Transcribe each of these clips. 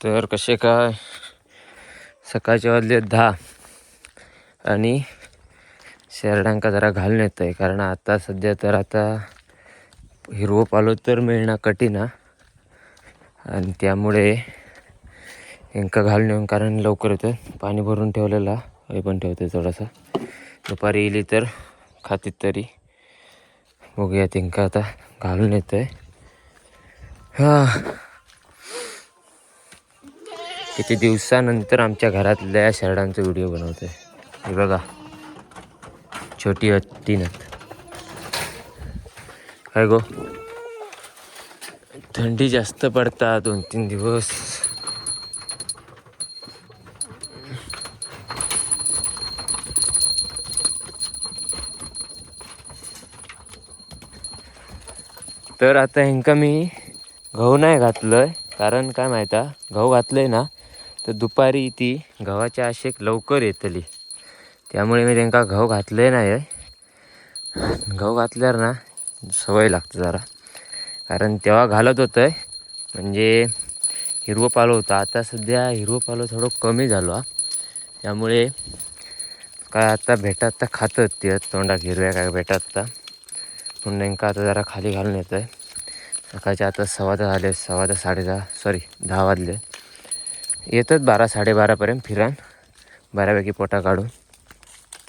तर कसे काय? सकाळचे वाजले दहा आणि शेरडांका जरा घालून येतो आहे कारण आता सध्या तर आता हिरवं पालो तर मिळणं कठीण हा. आणि त्यामुळे यांका घालून येऊन कारण लवकर येतं पाणी भरून ठेवलेला हे पण ठेवते थोडासा. दुपारी येली तर खातीत तरी. बघूया त्यांका आता घालून येतं आहे हां. किती दिवसानंतर आमच्या घरातल्या शर्टांचा व्हिडिओ बनवतोय हे बघा. छोटी हत्ती काय गो? थंडी जास्त पडतात दोन तीन दिवस. तर आता ह्यांका मी गहू नाही घातलंय. कारण काय माहिता? गहू घातलंय ना तर दुपारी ती गव्हाच्या आशेक लवकर येतली. त्यामुळे मी त्यांका गहू घातले नाही आहे. घातल्यावर ना सवय लागते जरा. कारण तेव्हा घालत होतं. आहे म्हणजे हिरवं पालो होतं. आता सध्या हिरवं पालो थोडं कमी झालो हा. त्यामुळे काय आता भेटात तर खातात ते तोंडात हिरव्या काय भेटात तर. म्हणून नेमका आता जरा खाली घालून येतं आहे सकाळच्या आता सव्वा दहा झाले सव्वा दहा साडे दहा सॉरी दहा वाजले. येतात बारा साडेबारापर्यंत फिरान. बऱ्यापैकी पोटा काढून.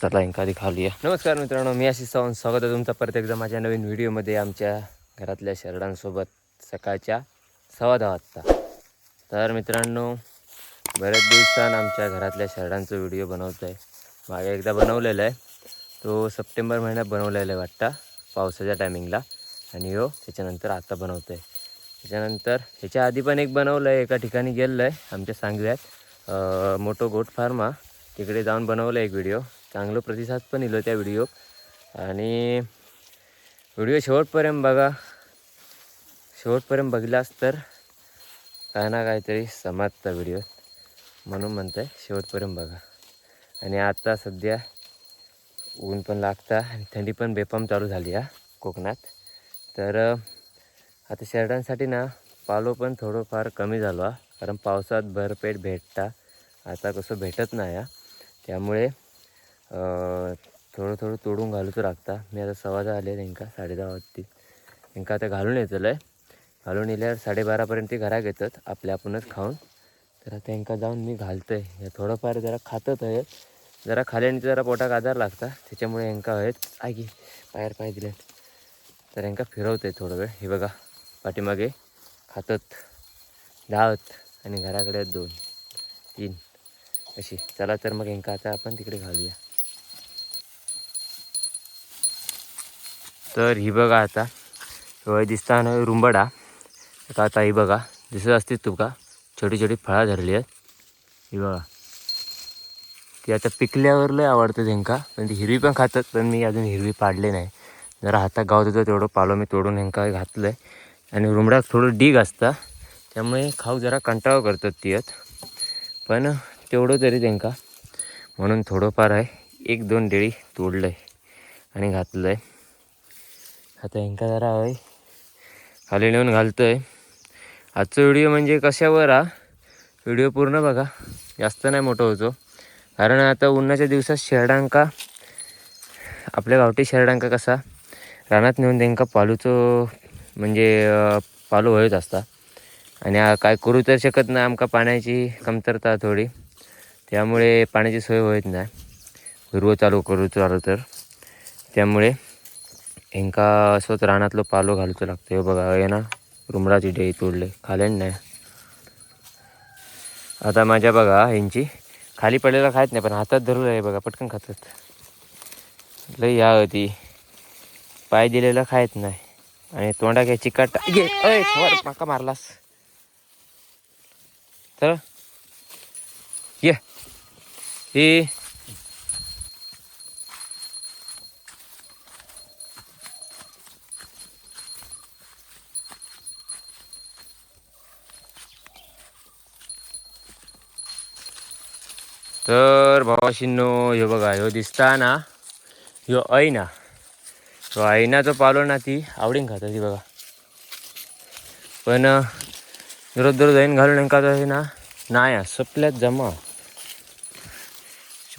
चला इंका खाली खालूया नमस्कार मित्रांनो मी आशिष सावंत स्वागत आहे तुमचं परत एकदा माझ्या नवीन व्हिडिओमध्ये आमच्या घरातल्या शरडांसोबत सकाळच्या सव्वा दहा वाजता. तर मित्रांनो बऱ्याच दिवसान आमच्या घरातल्या शरडांचा व्हिडिओ बनवतो आहे मागे एकदा बनवलेला आहे. तो सप्टेंबर महिन्यात बनवलेला आहे वाटता पावसाच्या टायमिंगला आणि हो त्याच्यानंतर आता बनवतो आहे त्याच्यानंतर ह्याच्या आधी पण एक बनवलं आहे एका ठिकाणी गेलेलं आहे आमच्या सांगव्यात. अं, मोठो गोट फार्मा. तिकडे जाऊन बनवलं एक व्हिडिओ. चांगलं प्रतिसाद पण दिलं त्या व्हिडिओ. आणि व्हिडिओ शेवटपर्यंत बघा. शेवटपर्यंत बघलास तर काय ना काहीतरी समाजचा व्हिडिओ म्हणून म्हणतं आहे शेवटपर्यंत बघा. आणि आता सध्या ऊन पण लागता आणि थंडी पण बेपाम चालू झाली आहे कोकणात. तर आता शर्टांसाठी ना पालो पण थोडंफार कमी झालो हा. कारण पावसात भरपेट भेटता. आता कसं भेटत नाही हा. त्यामुळे थोडं थोडं तोडून घालूच लागता. मी आता सव्वा दहा आले त्यांका साडे दहा वाजती त्यांका आता घालून येतलं आहे घालून येल्यावर साडेबारापर्यंत ते घरात येतात. आपल्या आपणच खाऊन. तर आता त्यांका जाऊन मी घालतो आहे थोडंफार जरा खातच आहे जरा खाल्याने जरा पोटाक आजार लागता. त्याच्यामुळे यांका आहेत. आगी बाहेर पाय दिले तर यांका फिरवते थोडं वेळ. हे बघा. पाठीमागे खातत धावत आणि घराकडे आहेत दोन तीन अशी. चला तर मग यांका आता आपण तिकडे घालूया. तर ही बघा आता वय दिसता ना रुंबडा. का आता ही बघा दिसत असतील तुका. छोटी छोटी फळं धरली आहेत. ही बघा. ती आता पिकल्यावर लय आवडते त्यांका पण ती हिरवी पण खातात पण मी अजून हिरवी पाडली नाही. जरा हातात गावत होतं तेवढं पालो मी तोडून ह्यांका घातलं आहे आणि रुमडात थोडं डीग असता त्यामुळे खाऊ जरा कंटाळा करतात तियत पण तेवढं तरी त्यांका. म्हणून थोडंफार आहे एक दोन डेळी तोडलं आहे आणि घातलं आहे आता यांका जरा आहे खाली नेऊन घालतो आहे आजचा व्हिडिओ म्हणजे कशावर हा? व्हिडिओ पूर्ण बघा जास्त नाही मोठं होतो. कारण आता उन्हाच्या दिवसात शेरडांका आपल्या गावठी शेरडांका कसा रानात नेऊन त्यांका पालूचं म्हणजे पालू होत असता. आणि काय करू तर शकत नाही आमका पाण्याची कमतरता थोडी. त्यामुळे पाण्याची सोय होत नाही. हिरवं चालू करू चालू तर. त्यामुळे हेंका असंच रानातलं पालो घालूचं लागतं हे बघा हे ना रुमडाची डे तोडले. खाल्यान नाही. आता माझ्या बघा ह्यांची खाली पडलेला खायत नाही पण हातात धरून आहे बघा पटकन खातात. लई या होती पाय दिलेला खायत नाही. आणि तोंडा काय चिकाट घे अय वर माका मारलास. तर ये. हे तर भावाशींनो ह्यो बघा ह्यो दिसता ना? ह्यो तो ह्यो पालो ना ती आवडीन खाता ती बघा. पण दररोज दररोज ऐन घालून नेमका हे ना नाही सपल्यात जमा.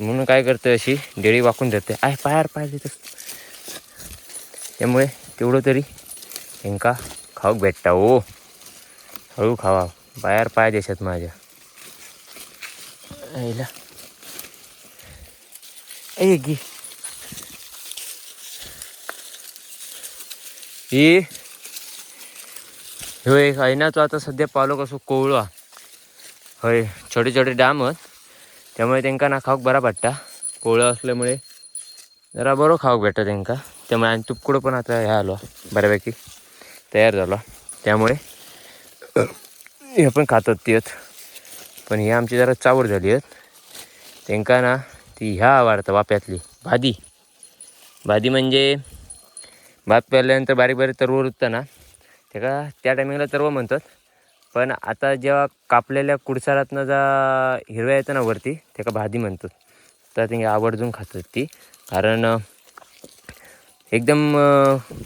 म्हणून काय करतं अशी डेळी वाकून देते. आय पायार पाय देत. त्यामुळे तेवढं तरी हेंका खाऊक भेटता ओ हळू खावा. पायार पाय देशात माझ्या. आईला. ए गी. ही ह्यो एक ऐनाचो आता सध्या पालो कसो कोवळा. हय छोटे छोटे डॅम आहेत. त्यामुळे त्यांना ना खाऊक बरा पडटा कोवळं असल्यामुळे जरा बरो खाऊक भेटता त्यांना त्यामुळे आणि तुपकुडं पण आता ह्या आलो बऱ्यापैकी तयार झालो. त्यामुळे हे पण खातात ती पण ही आमची जरा चावड झाली आहेत. त्यांका ना ती ह्या आवडतं वाप्यातली भादी. भादी म्हणजे भात पेरल्यानंतर बारीक बारीक तरवं उरतं ना त्याला त्या टायमिंगला तरवं म्हणतात. पण आता जेव्हा कापलेल्या कुडसारातनं जा हिरव्या येतं ना वरती त्याका भादी म्हणतात. तर ते आवर्जून खातात ती. कारण एकदम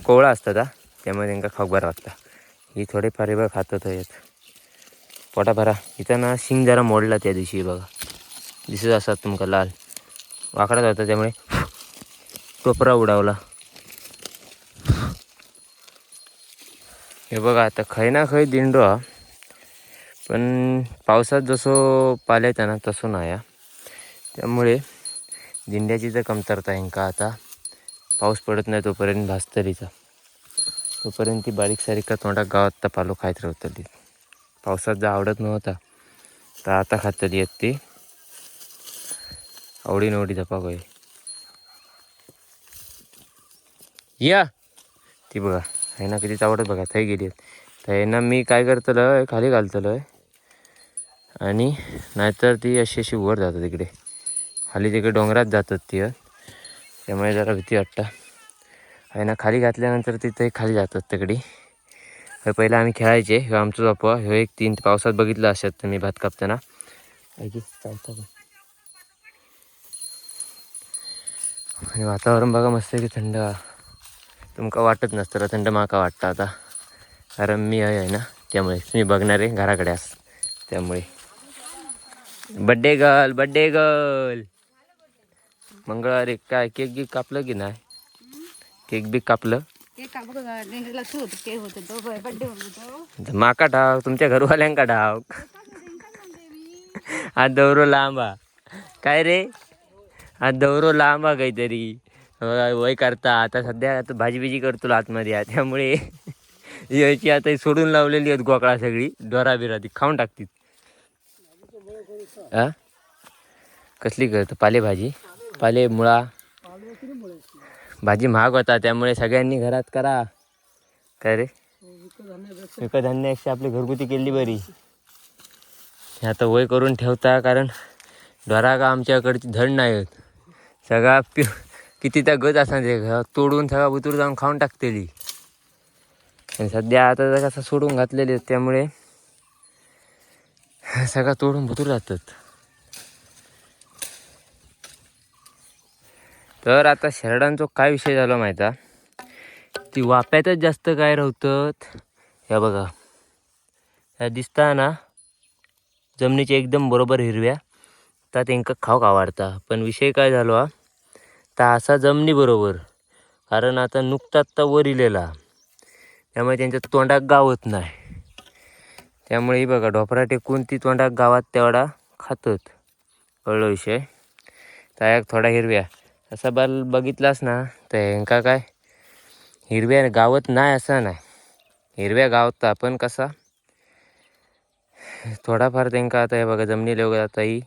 कोवळा असतात हा. त्यामुळे त्यांना खाऊ बरं वाटतं. ही थोडेफार हे बघा खातात येत पोटा भरा इथं ना शिंग जरा मोडला त्या दिवशी बघा. दिसत असतात तुमका लाल. वाकडाच होता त्यामुळे. टोपरा उडावला. हे बघा आता खय ना खय दिंडो हा. पण पावसात जसं पाल्याचा ना तसं नाही हा. त्यामुळे दिंड्याची तर कमतरता आहे का आता? पाऊस पडत नाही तोपर्यंत भास्तरीचा. तोपर्यंत ती बारीक सारीक तोंडात गावात तर पालो खायत राहतली पावसात जर आवडत नव्हता तर आता खातली आहेत ती. आवडी नवडी धपा गोय या. ती बघा. आहे ना किती आवडत बघा थंय गेली आहेत. तर आहे ना मी काय करतलं खाली घालतलं आणि नाहीतर ती अशी अशी वर जातात तिकडे. खाली तिकडे डोंगरात जातात ती त्यामुळे जरा भीती वाटतं. आहे ना खाली घातल्यानंतर तिथे खाली जातात तिकडे. हे पहिला आम्ही खेळायचे ह्यो आमचं बापा ह्यो एक तीन पावसात बघितलं असत तुम्ही भात कापताना. चालतं आणि वातावरण बघा मस्त आहे की थंड. तुमका वाटत नसतं थंड माका वाटतं आता. कारण मी आहे ना? त्यामुळे. तुम्ही बघणारे घराकडे अस त्यामुळे. बड्डे गर्ल बड्डे गर्ल मंगळवारी काय? केक गिक कापलं की नाही? केक बिक कापलं? माका ठाव तुमच्या घरवाल्यांका ठाव आज दौरो लांबा. काय रे? आज दौरो लांबा काहीतरी. वय करता. आता सध्या आता भाजी बिजी करतो आतमध्ये. त्यामुळे याची आता सोडून लावलेली आहेत गोकळा सगळी. डोरा बिरा ती खाऊन टाकतील. हा कसली करतो पालेभाजी पाले मुळा? भाजी महाग होता त्यामुळे सगळ्यांनी घरात करा. काय रे? विकत धान्यापेक्षा आपली घरगुती केली बरी. हे आता वय करून ठेवता कारण डोरा का आमच्याकडची धड नाही होत. सगळा पि किती त्या गज असणार ते तोडून सगळा बुतूर जाऊन खाऊन टाकतेली. आणि सध्या आता जर कसं सोडून घातलेले त्यामुळे सगळा तोडून भुतूर जातात. तर आता शेरडांचा काय विषय झाला माहिती ती वाप्यातच जास्त काय राहतात ह्या बघा. ह्या दिसता ना? जमिनीच्या एकदम बरोबर हिरव्या. तर त्यांका खाऊक आवडता. पण विषय काय झालो हा? तासा असा जमनी बरोबर. कारण आता नुकताच तर वर इलेला. त्यामुळे त्यांच्या तोंडात गावत नाही. त्यामुळे ही बघा ढोपरा टेकून ती तोंडात गावात तेवढा खातत. कळलं विषय? तयाक थोडा हिरव्या. असा बाल बघितलास ना तर ह्यांका काय? हिरव्या गावत नाही असा नाही. हिरव्या गावता पण कसा? थोडाफार त्यांका आता हे बघा जमिनी वगैरे आता ही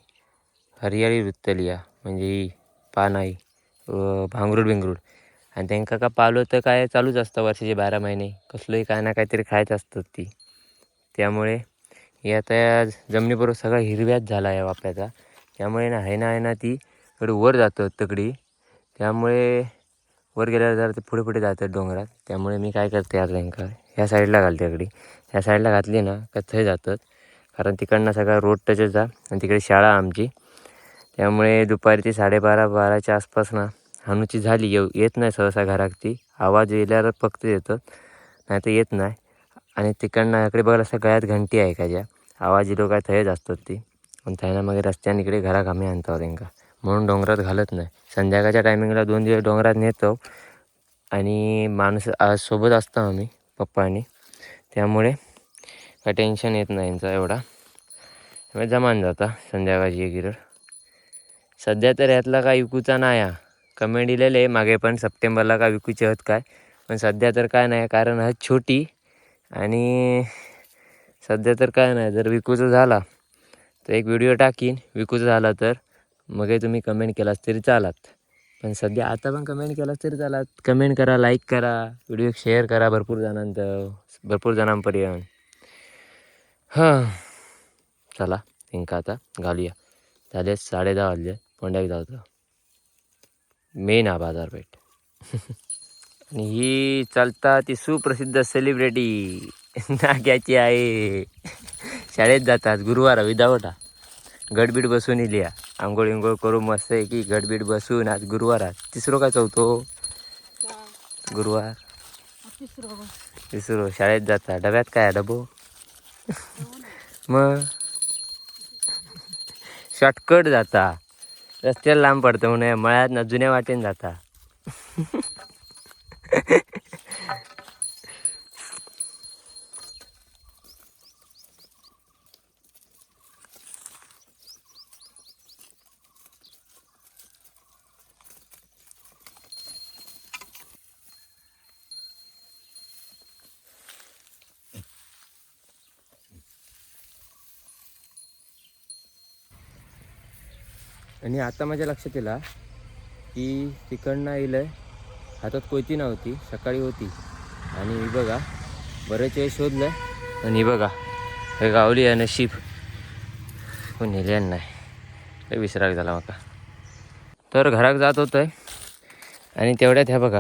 हरियाळी रुतली या. म्हणजे ही पान आहे. भांगरूड बिंगरूड आणि त्यांका का पालो तर काय चालूच असतं वर्षाचे बारा महिने. कसलंही काय ना काहीतरी खायचं असतात ती. त्यामुळे हे आता या जमिनीबरोबर सगळा हिरव्याच झाला आहे वापराचा. त्यामुळे ना आहे ना आहे ना ती इकडे वर जातं तगडी. त्यामुळे वर गेल्यावर जरा ते पुढे पुढे जातात डोंगरात. त्यामुळे मी काय करते आज त्यांका ह्या साईडला घालते अगदी ह्या साईडला घातली ना का थंय जातात कारण तिकडनं सगळा रोड टचच जा. आणि तिकडे शाळा आमची. त्यामुळे दुपारी ती साडेबारा बाराच्या आसपास ना अनुची झाली. येऊ येत नाही सहसा घरात ती. आवाज येल्यावर फक्त येतं. नाही तर येत नाही. आणि तिकडनं इकडे बघायला सगळ्यात गळ्यात घंटी आहे का ज्या? आवाज इलो काय थंच असतात ती. पण थंयना मग रस्त्याने इकडे घराक आम्ही आणतो त्यांना म्हणून डोंगरात घालत नाही. संध्याकाळच्या टायमिंगला दोन दिवस डोंगरात नेतो. आणि माणूस आज सोबत असतो आम्ही पप्पा त्यामुळे काय टेन्शन येत नाही यांचा एवढा. जमान जाता संध्याकाळची गिरड सध्या तर यातला काय विकूचा नाही हा. कमेंट दिलेले मागे पण सप्टेंबरला काय विकूचे आहेत काय? पण सध्या तर काय नाही कारण हा छोटी आणि सध्या तर काय नाही. जर विकूचा झाला तर एक व्हिडिओ टाकीन. विकूचं झाला तर मग तुम्ही कमेंट केलास तरी चालात. पण सध्या आता पण कमेंट केलास तरी चालात. कमेंट करा लाईक करा व्हिडिओ शेअर करा भरपूर जणांत भरपूर जणांपर्यंत. हां. चला इंका आता घालूया. झाले साडे दहा वाजले पोंड्याक जातो मेन हा बाजारपेठ आणि ही चालता ती सुप्रसिद्ध सेलिब्रिटी नाग्याची आहे शाळेत जातात गुरुवार विदावटा. गडबीड बसून इलिया आंघोळ विंघोळ करून मस्त आहे की गडबीड बसून आज गुरुवार आज तिसरो काय चौथो? गुरुवार. तिसरं. शाळेत जाता डब्यात काय डबो? मग? शॉर्टकट जाता. रस्त्याला लांब पडतं म्हणून मळ्यात ना जुन्या वाटेन जाता आणि आता माझ्या लक्षात येला की तिकडनं येलं हातात कोयती नव्हती सकाळी होती. आणि ही बघा बरेच वेळ शोधलं. आणि बघा हे गावली आहे नशीब. कोण नेले नाही लय विसराक झाला माका. तर घराक जात होतोय. आणि तेवढ्यात ह्या बघा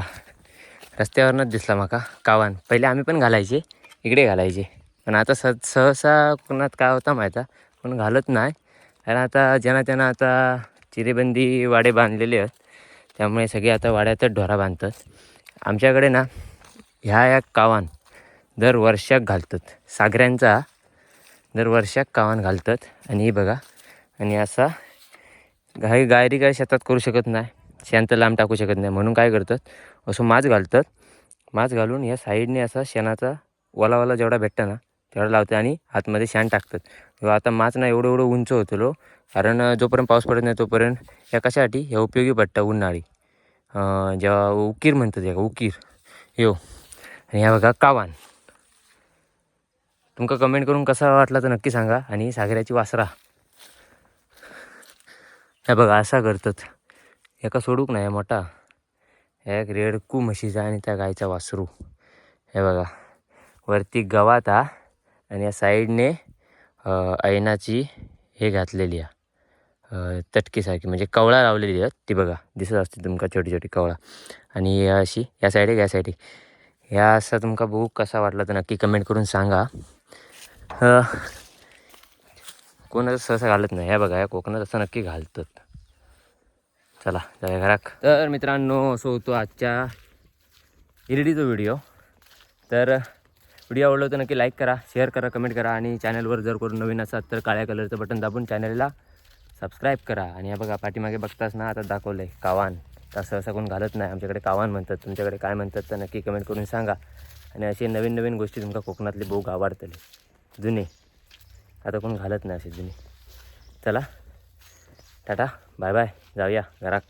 रस्त्यावरनंच दिसला माका कावान. पहिले आम्ही पण घालायचे इकडे घालायचे. पण आता स सहसा कोणात काय होता माहिती पण घालत नाही. कारण आता ज्यांना त्यांना आता चिरेबंदी वाडे बांधलेले आहेत. त्यामुळे सगळे आता वाड्यातच ढोरा बांधतात. आमच्याकडे ना ह्या या कावान दर वर्षाक घालतात. सागऱ्यांचा दर वर्षाक कावान घालतात. आणि ही बघा आणि असा गाय गायरी काय शेतात करू शकत नाही शेण तर लांब टाकू शकत नाही. म्हणून काय करतात असं माच घालतात. माच घालून या साईडने असा शेणाचा ओलावाला जेवढा भेटतं ना त्याला लावते आणि आतमध्ये शान टाकतात. किंवा आता माच ना एवढं एवढं उंच होतो कारण जोपर्यंत पाऊस पडत नाही तोपर्यंत या कशासाठी? ह्या उपयोगी पडतं उन्हाळी. जेव्हा उकीर म्हणतात या उकीर. यो. आणि ह्या बघा कावान. तुमका कमेंट करून कसा वाटला तर नक्की सांगा आणि सागऱ्याची वासरा. ह्या बघा असा करतात. एका सोडूक नाही मोठा. ह्या एक रेडकू म्हशीचा आणि त्या गायचा वासरू. हे बघा. वरती गवात हा. आणि या साईडने ऐनाची हे घातलेली आहे. तटकीसारखी म्हणजे कवळा लावलेली आहे. ती बघा दिसत असते तुमका छोटी छोटी कवळा. आणि या अशी या साईड या साईड. ह्या असा तुमका बुक कसा वाटला तर नक्की कमेंट करून सांगा. कोणाचं सहसा घालत नाही. ह्या बघा या कोकणात असं नक्की घालतात. चला जाऊया घराक तर मित्रांनो असो होतो आजच्या इरडीचा व्हिडिओ. तर व्हिडिओ आवडला तर नक्की लाईक करा शेअर करा कमेंट करा आणि चॅनलवर जर कोण नवीन असाल तर काळ्या कलरचं बटन दाबून चॅनलला सबस्क्राईब करा. आणि या बघा पाठीमागे बघताच ना आता दाखवलं आहे कावान. तसं असं कोण घालत नाही. आमच्याकडे कावान म्हणतात तुमच्याकडे काय म्हणतात तर नक्की कमेंट करून सांगा. आणि असे नवीन नवीन गोष्टी तुमका कोकणातले बोग आवडतले. जुने. आता कोण घालत नाही असे जुने. चला. टाटा. बाय बाय जाऊया. घराक